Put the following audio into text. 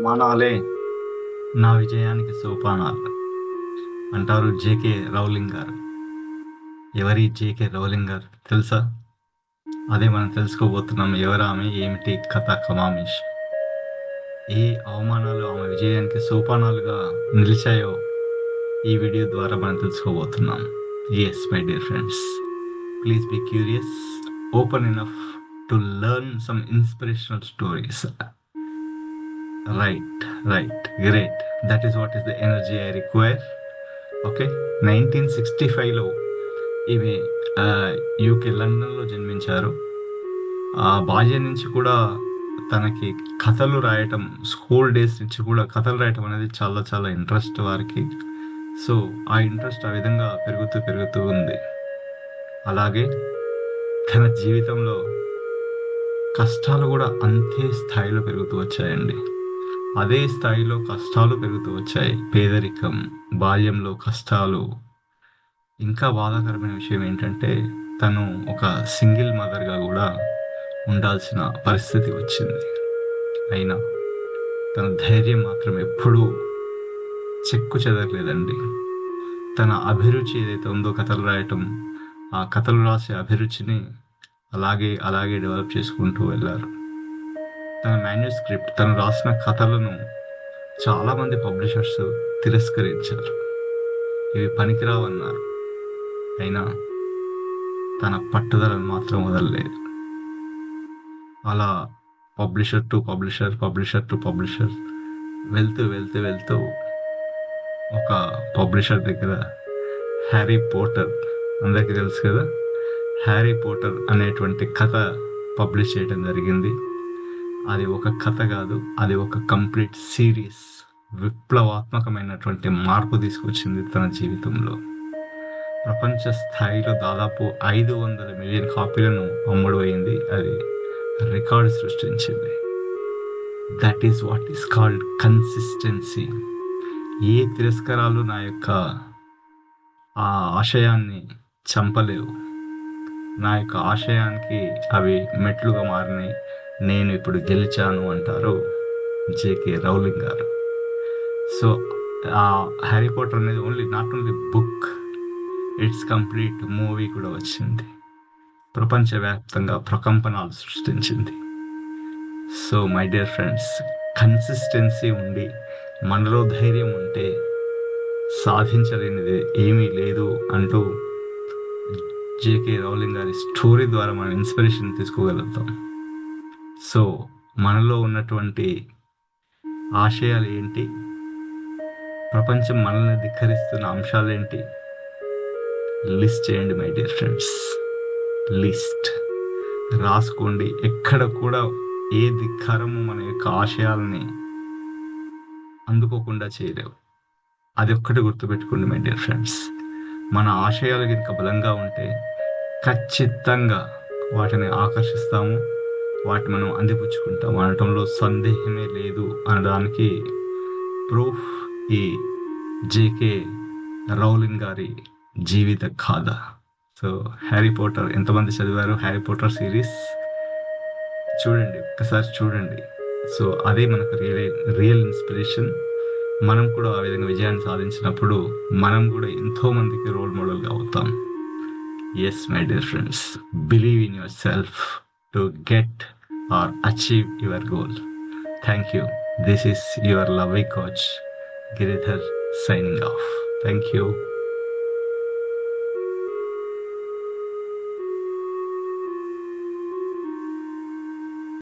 మానాలే నా విజయానికి సోపానాలు అంటారు జేకే రౌలింగ్ గారు. ఎవరి జేకే రౌలింగ్ గారు తెలుసా? అదే మనం తెలుసుకోబోతున్నాం ఎవరామె ఏమిటి కథ కమామేష్? ఏ అవమానాలు ఆమె విజయానికి సోపానాలుగా నిలిచాయో ఈ వీడియో ద్వారా మనం తెలుసుకోబోతున్నాం. Yes my dear friends please be curious open enough to learn some inspirational stories right right great that is what is the energy I require okay nineteen sixty ఫైవ్లో ఇవి యూకే లండన్లో జన్మించారు. ఆ బాల్యం నుంచి కూడా తనకి కథలు రాయటం స్కూల్ డేస్ నుంచి కూడా కథలు రాయటం అనేది చాలా చాలా ఇంట్రెస్ట్ వారికి. సో ఆ ఇంట్రెస్ట్ ఆ విధంగా పెరుగుతూ పెరుగుతూ ఉంది. అలాగే తన జీవితంలో కష్టాలు కూడా అంతే స్థాయిలో పెరుగుతూ వచ్చాయండి. అదే స్థాయిలో కష్టాలు పెరుగుతూ వచ్చాయి. పేదరికం బాల్యంలో కష్టాలు. ఇంకా బాధాకరమైన విషయం ఏంటంటే తను ఒక సింగిల్ మదర్గా కూడా ఉండాల్సిన పరిస్థితి వచ్చింది. అయినా తన ధైర్యం మాత్రం ఎప్పుడూ చెక్కు చెదరలేదండి. తన అభిరుచి ఏదైతే ఉందో కథలు రాయటం ఆ కథలు రాసే అభిరుచిని అలాగే అలాగే డెవలప్ చేసుకుంటూ వెళ్ళారు తన మాన్యుస్క్రిప్ట్ తను రాసిన కథలను చాలామంది పబ్లిషర్స్ తిరస్కరించారు. ఇవి పనికిరావన్నారు. అయినా తన పట్టుదలను మాత్రం వదలలేదు. అలా publisher to publisher publisher to publisher వెళ్తూ వెళ్తూ వెళ్తూ ఒక పబ్లిషర్ దగ్గర హ్యారీ పోటర్ అందరికీ తెలుసు కదా? హ్యారీ పోటర్ అనేటువంటి కథ పబ్లిష్ చేయడం జరిగింది. అది ఒక కథ కాదు అది ఒక కంప్లీట్ సిరీస్ విప్లవాత్మకమైనటువంటి మార్పు తీసుకొచ్చింది తన జీవితంలో. ప్రపంచ స్థాయిలో దాదాపు ఐదు వందల మిలియన్ కాపీలను అమ్ముడు అయింది. అది రికార్డు సృష్టించింది. That is what is called consistency ఏ తిరస్కారాలు నా యొక్క ఆ ఆశయాన్ని చంపలేవు. నా యొక్క ఆశయానికి అవి మెట్లుగా మారినాయి. నేను ఇప్పుడు గెలిచాను అంటారు జేకే రౌలింగ్ గారు. సో ఆ హ్యారీ పోటర్ అనేది only not only book it's complete movie కూడా వచ్చింది. ప్రపంచవ్యాప్తంగా ప్రకంపనాలు సృష్టించింది. So my dear friends consistency ఉండి మనలో ధైర్యం ఉంటే సాధించలేనిది ఏమీ లేదు అంటూ జేకే రౌలింగ్ గారి స్టోరీ ద్వారా మనం ఇన్స్పిరేషన్ తీసుకోగలుగుతాం. సో మనలో ఉన్నటువంటి ఆశయాలు ఏంటి? ప్రపంచం మనల్ని ధిక్కరిస్తున్న అంశాలు ఏంటి? లిస్ట్ చేయండి మై డియర్ ఫ్రెండ్స్. లిస్ట్. రాసుకోండి. ఎక్కడ కూడా ఏ ధిక్కారము మన యొక్క ఆశయాలని అందుకోకుండా చేయలేవు. అది ఒక్కటి గుర్తుపెట్టుకోండి మై డియర్ ఫ్రెండ్స్. మన ఆశయాలు కనుక బలంగా ఉంటే ఖచ్చితంగా వాటిని ఆకర్షిస్తాము. వాటిని మనం అందిపుచ్చుకుంటాం. అనటంలో సందేహమే లేదు అనడానికి ప్రూఫ్ ఈ జేకే రౌలింగ్ గారి జీవిత గాథ. సో హ్యారీ పోటర్ ఎంతమంది చదివారు హ్యారీ పోటర్ సిరీస్ చూడండి ఒక్కసారి చూడండి. సో అదే మనకు రియల్ రియల్ ఇన్స్పిరేషన్. మనం కూడా ఆ విధంగా విజయాన్ని సాధించినప్పుడు మనం కూడా ఎంతో మందికి రోల్ మోడల్గా అవుతాం. Yes my dear friends believe in yourself to get or achieve your goal. Thank you. This is your lovely coach, Giridhar, signing off. Thank you.